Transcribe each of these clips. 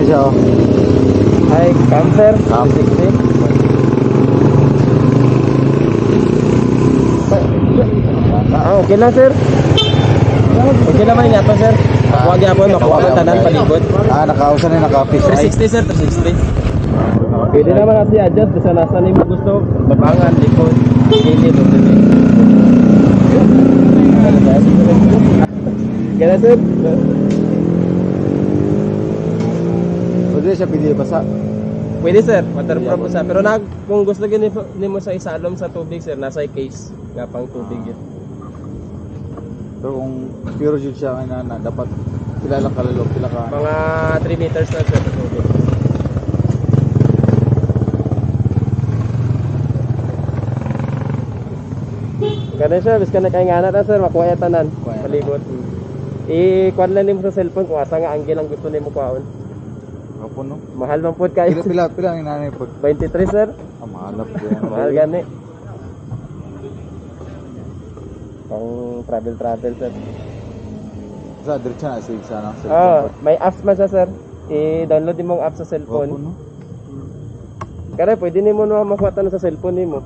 Man siya oh? Ay, cancer. Cam. 60. Ah, okay lang, sir. Okay naman nga to, sir. Makuha gyapon, makuha mo tanan palibot. Ah, nakausa na naka-fish eye. 360, sir. 360. Pwede naman kasi adjust basta nasa ni mo gusto. Babangan, likod, gilid, o dili. Kaya, sir. Pwede siya pili basa. Pwede sir, waterproof po siya. Pero nag, kung gusto gani ni mo sa isalom sa tubig sir, nasa case nga pang tubig yun. Pero kung pure jud siya na, na dapat pila lang kalalog, pila ka. Mga 3 meters na sir sa tubig. Ganun siya, bis ka na kay ngana na sir, makuha tanan. Palibot. I-kuan lang nimo sa cellphone kung asa nga angle ang gusto nimo kuhaon. Kapon no. Mahal man pod kayo. Pila pila pila ang nanay pag 23 sir. ah, mahalap yan. Mahal gani. Pang travel travel sir. Sa diretsa na save sana. Ah, may apps man siya sir. I-download mo ang app sa Kapon cellphone. no. Kaya pwede nimo na makuha na sa cellphone nimo.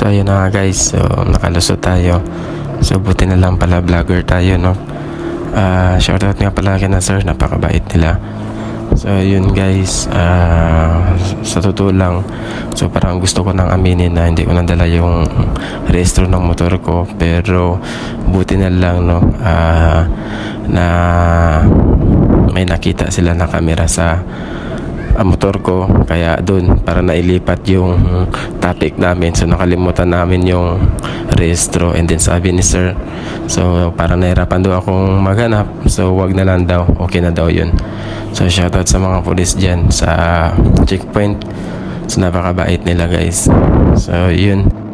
So ayun na nga guys, so nakalusot tayo. So buti na lang pala vlogger tayo no. Ah, shoutout nga pala kina sir, napakabait nila. So yun guys, ah, sa totoo lang, so parang gusto ko nang aminin na hindi ko nadala yung rehistro ng motor ko pero buti na lang no ah, na may nakita sila na camera sa ang motor ko. Kaya doon para nailipat yung topic namin. So nakalimutan namin yung rehistro. And then sabi ni sir so para nahirapan daw akong maghanap. So wag na lang daw. Okay na daw yun. So shoutout sa mga police dyan sa checkpoint. So napakabait nila guys. So yun